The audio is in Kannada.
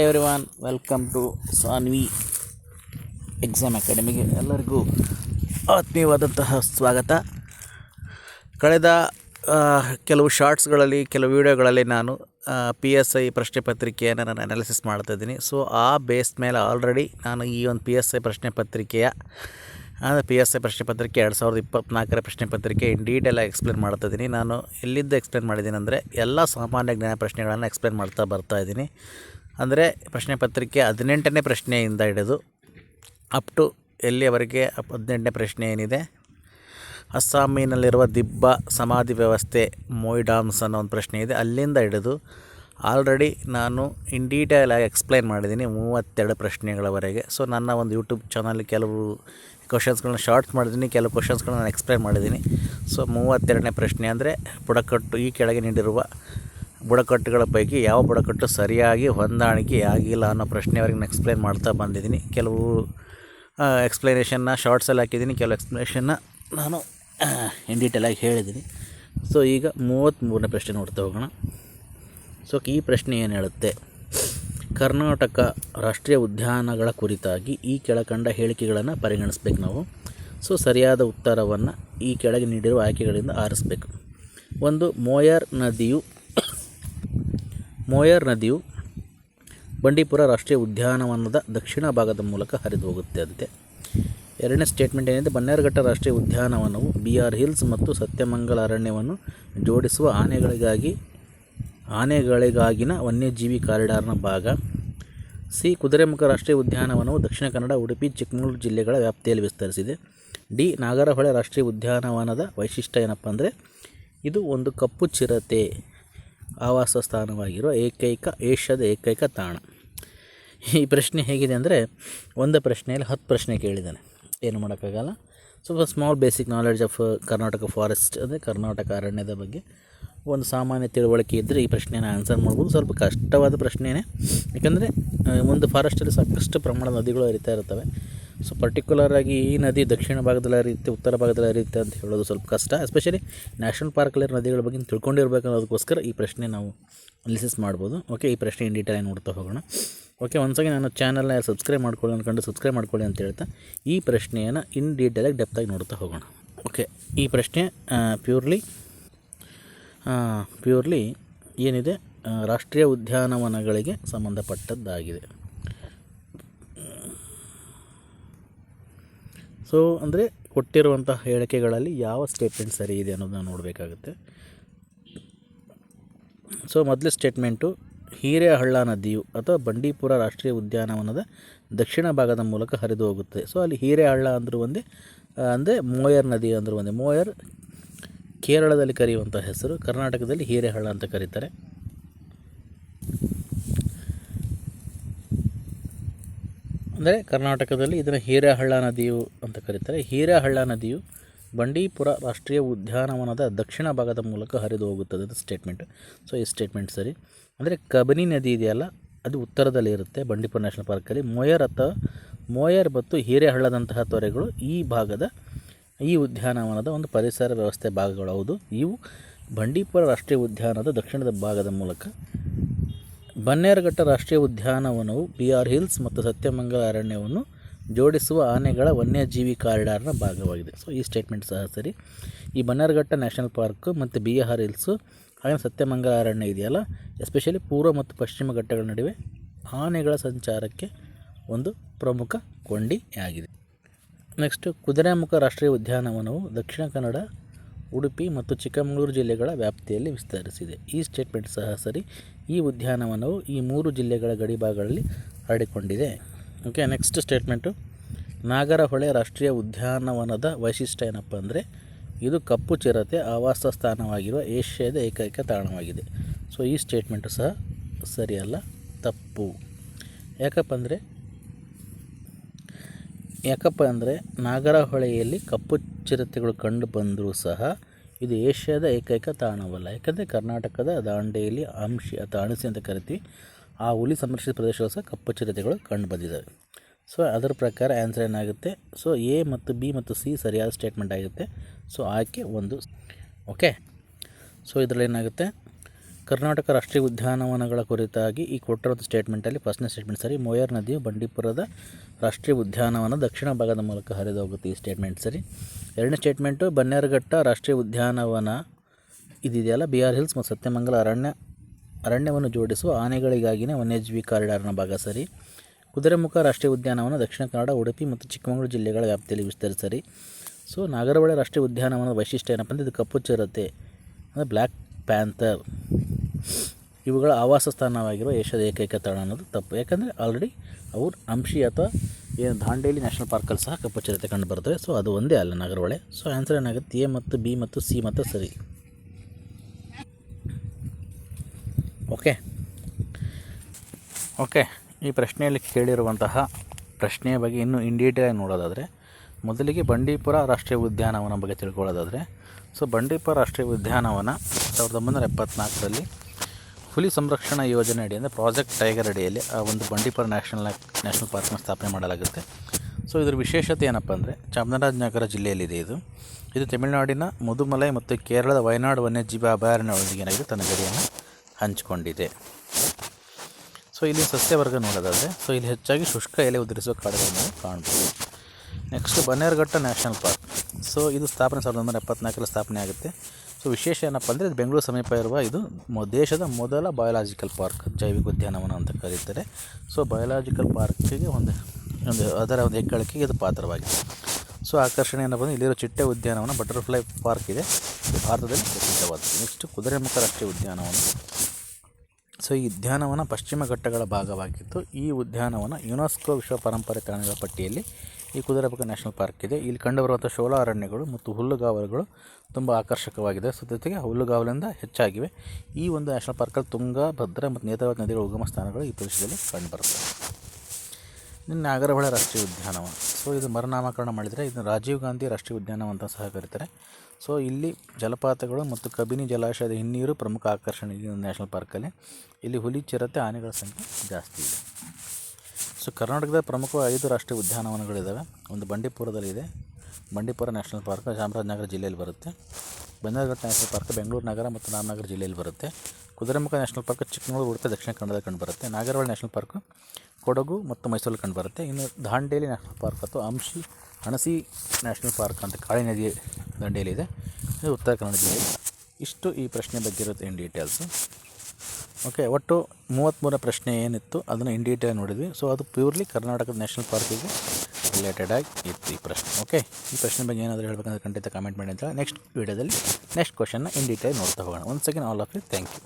Everyone welcome to Sanvi exam ಅಕಾಡೆಮಿಗೆ ಎಲ್ಲರಿಗೂ ಆತ್ಮೀಯವಾದಂತಹ ಸ್ವಾಗತ. ಕಳೆದ ಕೆಲವು ಶಾರ್ಟ್ಸ್ಗಳಲ್ಲಿ, ಕೆಲವು ವಿಡಿಯೋಗಳಲ್ಲಿ ನಾನು ಪಿ ಎಸ್ ಐ ಪ್ರಶ್ನೆ ಪತ್ರಿಕೆಯನ್ನು ನಾನು ಅನಾಲಿಸಿಸ್ ಮಾಡ್ತಾ ಇದ್ದೀನಿ. ಸೊ ಆ ಬೇಸ್ ಮೇಲೆ ಆಲ್ರೆಡಿ ನಾನು ಈ ಒಂದು ಪಿ ಎಸ್ ಐ ಪ್ರಶ್ನೆ ಪತ್ರಿಕೆಯ ಅಂದರೆ ಪಿ ಎಸ್ ಐ ಪ್ರಶ್ನೆ ಪತ್ರಿಕೆ ಎರಡು ಸಾವಿರದ ಇಪ್ಪತ್ತ್ನಾಲ್ಕರ ಪ್ರಶ್ನೆ ಪತ್ರಿಕೆ ಇನ್ ಡೀಟೇಲ್ ಎಕ್ಸ್ಪ್ಲೇನ್ ಮಾಡ್ತಾ ಇದ್ದೀನಿ. ನಾನು ಎಲ್ಲಿದ್ದ ಎಕ್ಸ್ಪ್ಲೇನ್ ಮಾಡಿದ್ದೀನಿ ಅಂದರೆ, ಎಲ್ಲ ಸಾಮಾನ್ಯ ಜ್ಞಾನ ಪ್ರಶ್ನೆಗಳನ್ನು ಎಕ್ಸ್ಪ್ಲೇನ್ ಮಾಡ್ತಾ ಬರ್ತಾ ಇದ್ದೀನಿ. ಅಂದರೆ ಪ್ರಶ್ನೆ ಪತ್ರಿಕೆ ಹದಿನೆಂಟನೇ ಪ್ರಶ್ನೆಯಿಂದ ಹಿಡಿದು ಅಪ್ ಟು ಎಲ್ಲಿಯವರೆಗೆ ಹದಿನೆಂಟನೇ ಪ್ರಶ್ನೆ ಏನಿದೆ? ಅಸ್ಸಾಮಿನಲ್ಲಿರುವ ದಿಬ್ಬ ಸಮಾಧಿ ವ್ಯವಸ್ಥೆ ಮೊಯ್ಡಾಮ್ಸ್ ಅನ್ನೋ ಒಂದು ಪ್ರಶ್ನೆ ಇದೆ. ಅಲ್ಲಿಂದ ಹಿಡಿದು ಆಲ್ರೆಡಿ ನಾನು ಇನ್ ಡೀಟೇಲ್ ಆಗಿ ಎಕ್ಸ್ಪ್ಲೈನ್ ಮಾಡಿದ್ದೀನಿ ಮೂವತ್ತೆರಡು ಪ್ರಶ್ನೆಗಳವರೆಗೆ. ಸೊ ನನ್ನ ಒಂದು ಯೂಟ್ಯೂಬ್ ಚಾನಲ್ ಕೆಲವು ಕ್ವಶನ್ಸ್ಗಳನ್ನ ಶಾರ್ಟ್ಸ್ ಮಾಡಿದ್ದೀನಿ, ಕೆಲವು ಕ್ವಶನ್ಸ್ಗಳನ್ನ ನಾನು ಎಕ್ಸ್ಪ್ಲೈನ್ ಮಾಡಿದ್ದೀನಿ. ಸೊ ಮೂವತ್ತೆರಡನೇ ಪ್ರಶ್ನೆ ಅಂದರೆ ಬುಡಕಟ್ಟು ಈ ಕೆಳಗೆ ನೀಡಿರುವ ಬುಡಕಟ್ಟುಗಳ ಪೈಕಿ ಯಾವ ಬುಡಕಟ್ಟು ಸರಿಯಾಗಿ ಹೊಂದಾಣಿಕೆ ಆಗಿಲ್ಲ ಅನ್ನೋ ಪ್ರಶ್ನೆವರೆಗೆ ನಾನು ಎಕ್ಸ್ಪ್ಲೇನ್ ಮಾಡ್ತಾ ಬಂದಿದ್ದೀನಿ. ಕೆಲವು ಎಕ್ಸ್ಪ್ಲನೇಷನ್ನ ಶಾರ್ಟ್ಸಲ್ಲಿ ಹಾಕಿದ್ದೀನಿ. ಕೆಲವು ಎಕ್ಸ್ಪ್ಲನೇಷನ್ನ ನಾನು ಇನ್ ಡೀಟೇಲಾಗಿ ಹೇಳಿದ್ದೀನಿ. ಸೊ ಈಗ ಮೂವತ್ತ್ಮೂರನೇ ಪ್ರಶ್ನೆ ನೋಡ್ತಾ ಹೋಗೋಣ. ಸೊ ಈ ಪ್ರಶ್ನೆ ಏನು ಹೇಳುತ್ತೆ? ಕರ್ನಾಟಕ ರಾಷ್ಟ್ರೀಯ ಉದ್ಯಾನಗಳ ಕುರಿತಾಗಿ ಈ ಕೆಳಕಂಡ ಹೇಳಿಕೆಗಳನ್ನು ಪರಿಗಣಿಸ್ಬೇಕು ನಾವು. ಸೊ ಸರಿಯಾದ ಉತ್ತರವನ್ನು ಈ ಕೆಳಗೆ ನೀಡಿರುವ ಆಯ್ಕೆಗಳಿಂದ ಆರಿಸ್ಬೇಕು. ಒಂದು, ಮೋಯರ್ ನದಿಯು ಮೋಯರ್ ನದಿಯು ಬಂಡೀಪುರ ರಾಷ್ಟ್ರೀಯ ಉದ್ಯಾನವನದ ದಕ್ಷಿಣ ಭಾಗದ ಮೂಲಕ ಹರಿದು ಹೋಗುತ್ತೆ ಅಂತೆ ಎರಡನೇ ಸ್ಟೇಟ್ಮೆಂಟ್ ಏನಿದೆ? ಬನ್ನೇರುಘಟ್ಟ ರಾಷ್ಟ್ರೀಯ ಉದ್ಯಾನವನವು ಬಿ ಆರ್ ಹಿಲ್ಸ್ ಮತ್ತು ಸತ್ಯಮಂಗಲ ಅರಣ್ಯವನ್ನು ಜೋಡಿಸುವ ಆನೆಗಳಿಗಾಗಿ, ಆನೆಗಳಿಗಾಗಿನ ವನ್ಯಜೀವಿ ಕಾರಿಡಾರ್ನ ಭಾಗ. ಸಿ. ಕುದುರೆಮುಖ ರಾಷ್ಟ್ರೀಯ ಉದ್ಯಾನವನವು ದಕ್ಷಿಣ ಕನ್ನಡ, ಉಡುಪಿ ಚಿಕ್ಕಮಗಳೂರು ಜಿಲ್ಲೆಗಳ ವ್ಯಾಪ್ತಿಯಲ್ಲಿ ವಿಸ್ತರಿಸಿದೆ. ಡಿ. ನಾಗರಹೊಳೆ ರಾಷ್ಟ್ರೀಯ ಉದ್ಯಾನವನದ ವೈಶಿಷ್ಟ್ಯ ಏನಪ್ಪ ಅಂದರೆ, ಇದು ಒಂದು ಕಪ್ಪು ಚಿರತೆ. ಆವಾಸ ಸ್ಥಾನವಾಗಿರುವ ಏಕೈಕ, ಏಷ್ಯಾದ ಏಕೈಕ ತಾಣ. ಈ ಪ್ರಶ್ನೆ ಹೇಗಿದೆ ಅಂದರೆ, ಒಂದು ಪ್ರಶ್ನೆಯಲ್ಲಿ ಹತ್ತು ಪ್ರಶ್ನೆ ಕೇಳಿದ್ದಾನೆ. ಏನು ಮಾಡೋಕ್ಕಾಗಲ್ಲ? ಸ್ವಲ್ಪ small basic knowledge of Karnataka forest ಅಂದರೆ ಕರ್ನಾಟಕ ಅರಣ್ಯದ ಬಗ್ಗೆ ಒಂದು ಸಾಮಾನ್ಯ ತಿಳುವಳಿಕೆ ಇದ್ದರೆ ಈ ಪ್ರಶ್ನೆನ ಆನ್ಸರ್ ಮಾಡ್ಬೋದು. ಸ್ವಲ್ಪ ಕಷ್ಟವಾದ ಪ್ರಶ್ನೆಯೇ ಯಾಕಂದರೆ ಒಂದು ಫಾರೆಸ್ಟಲ್ಲಿ ಸಾಕಷ್ಟು ಪ್ರಮಾಣದ ನದಿಗಳು ಹರಿತಾ ಇರ್ತವೆ ಸೊ ಪರ್ಟಿಕ್ಯುಲರ್ ಆಗಿ ಈ ನದಿ ದಕ್ಷಿಣ ಭಾಗದಲ್ಲಿ ಹರಿಯುತ್ತೆ, ಉತ್ತರ ಭಾಗದಲ್ಲಿ ಹರಿಯುತ್ತೆ ಅಂತ ಹೇಳೋದು ಸ್ವಲ್ಪ ಕಷ್ಟ. ಎಸ್ಪೆಷಲಿ ನ್ಯಾಷನಲ್ ಪಾರ್ಕಲ್ಲಿರೋ ನದಿಗಳ ಬಗ್ಗೆ ತಿಳ್ಕೊಂಡಿರ್ಬೇಕು ಅನ್ನೋದಕ್ಕೋಸ್ಕರ ಈ ಪ್ರಶ್ನೆ ನಾವು ಅನಾಲಿಸಿಸ್ ಮಾಡ್ಬೋದು. ಓಕೆ ಈ ಪ್ರಶ್ನೆ ಇನ್ ಡೀಟೇಲ್ ನೋಡ್ತಾ ಹೋಗೋಣ. ಓಕೆ ಒಂದ್ಸಾಗಿ ನಾನು ಚಾನಲ್ನ ಸಬ್ಸ್ಕ್ರೈಬ್ ಮಾಡ್ಕೊಳ್ಳಿ ಅಂದ್ಕೊಂಡು ಸಬ್ಸ್ಕ್ರೈಬ್ ಮಾಡ್ಕೊಳ್ಳಿ ಅಂತ ಹೇಳ್ತಾ ಈ ಪ್ರಶ್ನೆಯನ್ನು ಇನ್ ಡೀಟೇಲಾಗಿ ಡೆಪ್ತಾಗಿ ನೋಡ್ತಾ ಹೋಗೋಣ. ಓಕೆ ಈ ಪ್ರಶ್ನೆ ಪ್ಯೂರ್ಲಿ ಪ್ಯೂರ್ಲಿ ಏನಿದೆ? ರಾಷ್ಟ್ರೀಯ ಉದ್ಯಾನವನಗಳಿಗೆ ಸಂಬಂಧಪಟ್ಟದ್ದಾಗಿದೆ. ಸೊ ಅಂದರೆ ಕೊಟ್ಟಿರುವಂತಹ ಹೇಳಿಕೆಗಳಲ್ಲಿ ಯಾವ ಸ್ಟೇಟ್ಮೆಂಟ್ ಸರಿ ಇದೆ ಅನ್ನೋದನ್ನ ನೋಡಬೇಕಾಗುತ್ತೆ. ಸೊ ಮೊದಲ ಸ್ಟೇಟ್ಮೆಂಟು ಹಿರೇಹಳ್ಳ ನದಿಯು ಅಥವಾ ಬಂಡೀಪುರ ರಾಷ್ಟ್ರೀಯ ಉದ್ಯಾನವನದ ದಕ್ಷಿಣ ಭಾಗದ ಮೂಲಕ ಹರಿದು ಹೋಗುತ್ತೆ. ಸೊ ಅಲ್ಲಿ ಹಿರೇಹಳ್ಳ ಅಂದರೂ ಒಂದೇ ಅಂದರೆ ಮೋಯರ್ ನದಿ ಅಂದರೂ ಒಂದೇ. ಮೋಯರ್ ಕೇರಳದಲ್ಲಿ ಕರೆಯುವಂಥ ಹೆಸರು, ಕರ್ನಾಟಕದಲ್ಲಿ ಹಿರೇಹಳ್ಳ ಅಂತ ಕರೀತಾರೆ. ಅಂದರೆ ಕರ್ನಾಟಕದಲ್ಲಿ ಇದನ್ನು ಹೀರೆಹಳ್ಳ ನದಿಯು ಅಂತ ಕರೀತಾರೆ. ಹೀರೆಹಳ್ಳ ನದಿಯು ಬಂಡೀಪುರ ರಾಷ್ಟ್ರೀಯ ಉದ್ಯಾನವನದ ದಕ್ಷಿಣ ಭಾಗದ ಮೂಲಕ ಹರಿದು ಹೋಗುತ್ತದೆ ಅಂತ ಸ್ಟೇಟ್ಮೆಂಟ್ ಸೊ ಈ ಸ್ಟೇಟ್ಮೆಂಟ್ ಸರಿ. ಅಂದರೆ ಕಬಿನಿ ನದಿ ಇದೆಯಲ್ಲ, ಅದು ಉತ್ತರದಲ್ಲಿ ಇರುತ್ತೆ ಬಂಡೀಪುರ ನ್ಯಾಷನಲ್ ಪಾರ್ಕಲ್ಲಿ ಮೊಯರ್ ಅಥವಾ ಮೊಯರ್ ಮತ್ತು ಹೀರೆಹಳ್ಳದಂತಹ ತೊರೆಗಳು ಈ ಭಾಗದ, ಈ ಉದ್ಯಾನವನದ ಒಂದು ಪರಿಸರ ವ್ಯವಸ್ಥೆ ಭಾಗಗಳು. ಹೌದು, ಇವು ಬಂಡೀಪುರ ರಾಷ್ಟ್ರೀಯ ಉದ್ಯಾನದ ದಕ್ಷಿಣದ ಭಾಗದ ಮೂಲಕ ಬನ್ನೇರುಘಟ್ಟ ರಾಷ್ಟ್ರೀಯ ಉದ್ಯಾನವನವು ಬಿ ಆರ್ ಹಿಲ್ಸ್ ಮತ್ತು ಸತ್ಯಮಂಗಲ ಅರಣ್ಯವನ್ನು ಜೋಡಿಸುವ ಆನೆಗಳ ವನ್ಯಜೀವಿ ಕಾರಿಡಾರ್ನ ಭಾಗವಾಗಿದೆ. ಸೊ ಈ ಸ್ಟೇಟ್ಮೆಂಟ್ ಸಹ ಸರಿ. ಈ ಬನ್ನೇರುಘಟ್ಟ ನ್ಯಾಷನಲ್ ಪಾರ್ಕ್ ಮತ್ತು ಬಿ ಆರ್ ಹಿಲ್ಸು ಹಾಗೆ ಸತ್ಯಮಂಗಲ ಅರಣ್ಯ ಇದೆಯಲ್ಲ ಎಸ್ಪೆಷಲಿ ಪೂರ್ವ ಮತ್ತು ಪಶ್ಚಿಮ ಘಟ್ಟಗಳ ನಡುವೆ ಆನೆಗಳ ಸಂಚಾರಕ್ಕೆ ಒಂದು ಪ್ರಮುಖ ಕೊಂಡಿಯಾಗಿದೆ. ನೆಕ್ಸ್ಟು ಕುದುರೆಮುಖ ರಾಷ್ಟ್ರೀಯ ಉದ್ಯಾನವನವು ದಕ್ಷಿಣ ಕನ್ನಡ ಉಡುಪಿ ಮತ್ತು ಚಿಕ್ಕಮಗಳೂರು ಜಿಲ್ಲೆಗಳ ವ್ಯಾಪ್ತಿಯಲ್ಲಿ ವಿಸ್ತರಿಸಿದೆ. ಈ ಸ್ಟೇಟ್ಮೆಂಟ್ ಸಹ ಸರಿ. ಈ ಉದ್ಯಾನವನವು ಈ ಮೂರು ಜಿಲ್ಲೆಗಳ ಗಡಿಭಾಗಗಳಲ್ಲಿ ಹರಡಿಕೊಂಡಿದೆ. ಓಕೆ ನೆಕ್ಸ್ಟ್ ಸ್ಟೇಟ್ಮೆಂಟು ನಾಗರಹೊಳೆ ರಾಷ್ಟ್ರೀಯ ಉದ್ಯಾನವನದ ವೈಶಿಷ್ಟ್ಯ ಏನಪ್ಪ ಅಂದರೆ, ಇದು ಕಪ್ಪು ಚಿರತೆ ಆವಾಸ ಸ್ಥಾನವಾಗಿರುವ ಏಷ್ಯಾದ ಏಕೈಕ ತಾಣವಾಗಿದೆ. ಸೊ ಈ ಸ್ಟೇಟ್ಮೆಂಟು ಸಹ ಸರಿಯಲ್ಲ, ತಪ್ಪು. ಯಾಕಪ್ಪ ಅಂದರೆ ಯಾಕಪ್ಪ ಅಂದರೆ ನಾಗರಹೊಳೆಯಲ್ಲಿ ಕಪ್ಪು ಚಿರತೆಗಳು ಕಂಡು ಬಂದರೂ ಸಹ ಇದು ಏಷ್ಯಾದ ಏಕೈಕ ತಾಣವಲ್ಲ. ಯಾಕಂದರೆ ಕರ್ನಾಟಕದ ದಾಂಡೇಲಿ ಅಂಶಿ ಅಥವಾ ಅಣಸಿ ಅಂತ ಕರಿತೀವಿ, ಆ ಹುಲಿ ಸಂರಕ್ಷಿತ ಪ್ರದೇಶಗಳು ಸಹ ಕಪ್ಪು ಚಿರತೆಗಳು ಕಂಡು ಬಂದಿದ್ದಾವೆ ಸೊ ಅದರ ಪ್ರಕಾರ ಆನ್ಸರ್ ಏನಾಗುತ್ತೆ? ಸೊ ಎ ಮತ್ತು ಬಿ ಮತ್ತು ಸಿ ಸರಿಯಾದ ಸ್ಟೇಟ್ಮೆಂಟ್ ಆಗುತ್ತೆ. ಸೊ ಆಯ್ಕೆ ಒಂದು. ಓಕೆ ಸೊ ಇದರಲ್ಲಿ ಏನಾಗುತ್ತೆ? ಕರ್ನಾಟಕ ರಾಷ್ಟ್ರೀಯ ಉದ್ಯಾನವನಗಳ ಕುರಿತಾಗಿ ಈ ಕೊಟ್ಟಿರೋದು ಸ್ಟೇಟ್ಮೆಂಟಲ್ಲಿ ಫಸ್ಟ್ನೇ ಸ್ಟೇಟ್ಮೆಂಟ್ ಸರಿ, ಮೋಯರ್ ನದಿಯು ಬಂಡೀಪುರದ ರಾಷ್ಟ್ರೀಯ ಉದ್ಯಾನವನ ದಕ್ಷಿಣ ಭಾಗದ ಮೂಲಕ ಹರಿದು ಹೋಗುತ್ತೆ ಈ ಸ್ಟೇಟ್ಮೆಂಟ್ ಸರಿ. ಎರಡನೇ ಸ್ಟೇಟ್ಮೆಂಟು ಬನ್ನೇರುಘಟ್ಟ ರಾಷ್ಟ್ರೀಯ ಉದ್ಯಾನವನ ಇದಿದೆಯಲ್ಲ ಬಿ ಆರ್ ಹಿಲ್ಸ್ ಮತ್ತು ಸತ್ಯಮಂಗಲ ಅರಣ್ಯ, ಅರಣ್ಯವನ್ನು ಜೋಡಿಸುವ ಆನೆಗಳಿಗಾಗಿನೇ ವನ್ಯಜೀವಿ ಕಾರಿಡಾರ್ನ ಭಾಗ ಸರಿ. ಕುದುರೆಮುಖ ರಾಷ್ಟ್ರೀಯ ಉದ್ಯಾನವನ ದಕ್ಷಿಣ ಕನ್ನಡ, ಉಡುಪಿ ಮತ್ತು ಚಿಕ್ಕಮಗಳೂರು ಜಿಲ್ಲೆಗಳ ವ್ಯಾಪ್ತಿಯಲ್ಲಿ ವಿಸ್ತರಿಸರಿ ಸೊ, ನಾಗರಹೊಳೆ ರಾಷ್ಟ್ರೀಯ ಉದ್ಯಾನವನದ ವೈಶಿಷ್ಟ್ಯ ಏನಪ್ಪ ಅಂದರೆ ಇದು ಕಪ್ಪು ಚಿರತೆ, ಅಂದರೆ ಬ್ಲ್ಯಾಕ್ ಪ್ಯಾಂಥರ್. ಇವುಗಳ ಆವಾಸ ಸ್ಥಾನವಾಗಿರುವ ಏಷ್ಯಾದ ಏಕೈಕ ತಾಣ ಅನ್ನೋದು ತಪ್ಪು. ಯಾಕಂದರೆ ಆಲ್ರೆಡಿ ಅವು ಅಂಶಿ ಅಥವಾ ಏನು ದಾಂಡೇಲಿ ನ್ಯಾಷನಲ್ ಪಾರ್ಕಲ್ಲಿ ಸಹ ಕಪ್ಪು ಚಿರತೆ ಕಂಡು ಬರ್ತವೆ ಸೊ ಅದು ಒಂದೇ ಅಲ್ಲ ನಗರವಳೆ. ಸೊ ಆನ್ಸರ್ ಏನಾಗುತ್ತೆ? ಎ ಮತ್ತು ಬಿ ಮತ್ತು ಸಿ ಮತ್ತು ಸರಿ. ಓಕೆ ಓಕೆ ಈ ಪ್ರಶ್ನೆಯಲ್ಲಿ ಕೇಳಿರುವಂತಹ ಪ್ರಶ್ನೆಯ ಬಗ್ಗೆ ಇನ್ನೂ ಇನ್ ಡೀಟೇಲ್ ನೋಡೋದಾದರೆ, ಮೊದಲಿಗೆ ಬಂಡೀಪುರ ರಾಷ್ಟ್ರೀಯ ಉದ್ಯಾನವನ ಬಗ್ಗೆ ತಿಳ್ಕೊಳ್ಳೋದಾದರೆ ಸೊ ಬಂಡೀಪುರ ರಾಷ್ಟ್ರೀಯ ಉದ್ಯಾನವನ ಸಾವಿರದ ಒಂಬೈನೂರ ಎಪ್ಪತ್ನಾಲ್ಕರಲ್ಲಿ ಹುಲಿ ಸಂರಕ್ಷಣಾ ಯೋಜನೆ ಅಡಿ, ಅಂದರೆ ಪ್ರಾಜೆಕ್ಟ್ ಟೈಗರ್ ಅಡಿಯಲ್ಲಿ, ಆ ಒಂದು ಬಂಡೀಪುರ ನ್ಯಾಷನಲ್ ನ್ಯಾಷನಲ್ ಪಾರ್ಕ್ನ ಸ್ಥಾಪನೆ ಮಾಡಲಾಗುತ್ತೆ. ಸೊ ಇದರ ವಿಶೇಷತೆ ಏನಪ್ಪ ಅಂದರೆ ಚಾಮರಾಜನಗರ ಜಿಲ್ಲೆಯಲ್ಲಿದೆ ಇದು. ಇದು ತಮಿಳುನಾಡಿನ ಮುದುಮಲೈ ಮತ್ತು ಕೇರಳದ ವಯನಾಡು ವನ್ಯಜೀವಿ ಅಭಯಾರಣ್ಯದೊಂದಿಗೆ ಏನಾಗಿದೆ ತನ್ನ ಗಡಿಯನ್ನು ಹಂಚಿಕೊಂಡಿದೆ. ಸೊ ಇಲ್ಲಿ ಸಸ್ಯವರ್ಗ ನೋಡೋದಾದರೆ ಸೊ ಇಲ್ಲಿ ಹೆಚ್ಚಾಗಿ ಶುಷ್ಕ ಎಲೆ ಉದುರಿಸುವ ಕಾಡುಗಳನ್ನು ಕಾಣ್ಬೋದು. Next Bannerghatta national park so ಇದು ಸ್ಥಾಪನೆ ಸಾವಿರದ ಒಂಬೈನೂರ ಎಪ್ಪತ್ನಾಲ್ಕರಲ್ಲಿ ಸ್ಥಾಪನೆ ಆಗುತ್ತೆ ಸೊ ವಿಶೇಷ ಏನಪ್ಪ ಅಂದರೆ ಇದು ಬೆಂಗಳೂರು ಸಮೀಪ ಇರುವ ಇದು ಮೊ ದೇಶದ ಮೊದಲ ಬಯೋಲಾಜಿಕಲ್ ಪಾರ್ಕ್ ಜೈವಿಕ ಉದ್ಯಾನವನ ಅಂತ ಕರೀತಾರೆ. ಸೊ ಬಯೋಲಾಜಿಕಲ್ ಪಾರ್ಕಿಗೆ ಒಂದು ಒಂದು ಅದರ ಒಂದು ಹೆಗ್ಗಳಿಕೆಗೆ ಇದು ಪಾತ್ರವಾಗಿದೆ. ಸೊ ಆಕರ್ಷಣೆ ಏನಪ್ಪ ಅಂದರೆ ಇಲ್ಲಿರೋ ಚಿಟ್ಟೆ ಉದ್ಯಾನವನ ಬಟರ್ಫ್ಲೈ ಪಾರ್ಕ್ ಇದೆ. ಭಾರತದಲ್ಲಿ ಪ್ರಸಿದ್ಧವಾದ ನೆಕ್ಸ್ಟ್ ಕುದುರೆಮುಖ ರಾಷ್ಟ್ರೀಯ ಉದ್ಯಾನವನ. ಸೊ ಈ ಉದ್ಯಾನವನ ಪಶ್ಚಿಮ ಘಟ್ಟಗಳ ಭಾಗವಾಗಿದ್ದು ಈ ಉದ್ಯಾನವನ ಯುನೆಸ್ಕೋ ವಿಶ್ವ ಪರಂಪರೆ ತಾಣಗಳ ಪಟ್ಟಿಯಲ್ಲಿ ಈ ಕುದುರೆಬಗ್ಗೆ ನ್ಯಾಷನಲ್ ಪಾರ್ಕ್ ಇದೆ. ಇಲ್ಲಿ ಕಂಡುಬರುವಂಥ ಶೋಲಾ ಅರಣ್ಯಗಳು ಮತ್ತು ಹುಲ್ಲುಗಾವಲುಗಳು ತುಂಬ ಆಕರ್ಷಕವಾಗಿದೆ. ಜೊತೆಗೆ ಹುಲ್ಲುಗಾವಲಿಂದ ಹೆಚ್ಚಾಗಿವೆ. ಈ ಒಂದು ನ್ಯಾಷನಲ್ ಪಾರ್ಕಲ್ಲಿ ತುಂಗ, ಭದ್ರ ಮತ್ತು ನೇತ್ರಾವತಿ ನದಿಗಳ ಉಗಮ ಸ್ಥಾನಗಳು ಈ ಪ್ರದೇಶದಲ್ಲಿ ಕಂಡುಬರುತ್ತವೆ. ಇನ್ನು ನಾಗರಹೊಳೆ ರಾಷ್ಟ್ರೀಯ ಉದ್ಯಾನವನ. ಸೊ, ಇದು ಮರುನಾಮಕರಣ ಮಾಡಿದರೆ ಇದನ್ನು ರಾಜೀವ್ ಗಾಂಧಿ ರಾಷ್ಟ್ರೀಯ ಉದ್ಯಾನವನ ಅಂತ ಸಹ ಕರೀತಾರೆ. ಸೊ, ಇಲ್ಲಿ ಜಲಪಾತಗಳು ಮತ್ತು ಕಬಿನಿ ಜಲಾಶಯದ ಹಿನ್ನೀರು ಪ್ರಮುಖ ಆಕರ್ಷಣೆ ಇದೆ ನ್ಯಾಷನಲ್ ಪಾರ್ಕಲ್ಲಿ. ಇಲ್ಲಿ ಹುಲಿ, ಚಿರತೆ, ಆನೆಗಳ ಸಂಖ್ಯೆ ಜಾಸ್ತಿ ಇದೆ. ಸೊ ಕರ್ನಾಟಕದ ಪ್ರಮುಖ ಐದು ರಾಷ್ಟ್ರೀಯ ಉದ್ಯಾನವನಗಳಿದ್ದಾವೆ ಒಂದು ಬಂಡೀಪುರದಲ್ಲಿದೆ. ಬಂಡೀಪುರ ನ್ಯಾಷನಲ್ ಪಾರ್ಕ್ ಚಾಮರಾಜನಗರ ಜಿಲ್ಲೆಯಲ್ಲಿ ಬರುತ್ತೆ. ಬನ್ನೇರುಘಟ್ಟ ನ್ಯಾಷನಲ್ ಪಾರ್ಕ್ ಬೆಂಗಳೂರು ನಗರ ಮತ್ತು ರಾಮನಗರ ಜಿಲ್ಲೆಯಲ್ಲಿ ಬರುತ್ತೆ. ಕುದುರೆಮುಖ ನ್ಯಾಷನಲ್ ಪಾರ್ಕ್ ಚಿಕ್ಕಮಗಳೂರು ಉಡುಪಿ, ದಕ್ಷಿಣ ಕನ್ನಡದಲ್ಲಿ ಕಂಡುಬರುತ್ತೆ ನಾಗರಹೊಳೆ ನ್ಯಾಷನಲ್ ಪಾರ್ಕ್ ಕೊಡಗು ಮತ್ತು ಮೈಸೂರಲ್ಲಿ ಕಂಡುಬರುತ್ತೆ ಇನ್ನು ದಾಂಡೇಲಿ ನ್ಯಾಷನಲ್ ಪಾರ್ಕ್ ಅಥವಾ ಅಂಶಿ ಹಣಸಿ ನ್ಯಾಷನಲ್ ಪಾರ್ಕ್ ಅಂತ ಕಾಳಿ ನದಿ ದಂಡೆಯಲ್ಲಿದೆ ಇದು. ಉತ್ತರ ಕನ್ನಡ ಜಿಲ್ಲೆ ಇಷ್ಟು ಈ ಪ್ರಶ್ನೆ ಬಗ್ಗೆ ಇರುತ್ತೆ ಇನ್ ಡೀಟೇಲ್ಸು. ಓಕೆ ಒಟ್ಟು ಮೂವತ್ತ್ಮೂರ ಪ್ರಶ್ನೆ ಏನಿತ್ತು? ಅದನ್ನು ಇನ್ ಡೀಟೇಲ್ ನೋಡಿದ್ವಿ. ಸೊ ಅದು ಪ್ಯೂರ್ಲಿ ಕರ್ನಾಟಕದ ನ್ಯಾಷನಲ್ ಪಾರ್ಕಿಗೆ ರಿಲೇಟೆಡ್ ಆಗಿ ಇತ್ತು ಈ ಪ್ರಶ್ನೆ. ಓಕೆ ಈ ಪ್ರಶ್ನೆ ಬಗ್ಗೆ ಏನಾದರೂ ಹೇಳಬೇಕಂದ್ರೆ ಖಂಡಿತ ಕಾಮೆಂಟ್ ಮಾಡಿ ಅಂತ ನೆಕ್ಸ್ಟ್ ವೀಡಿಯೋದಲ್ಲಿ ನೆಕ್ಸ್ಟ್ ಕ್ವಶನ್ನ ಇನ್ ಡೀಟೇಲ್ ನೋಡ್ತಾ ಹೋಗೋಣ. Once again all of you thank you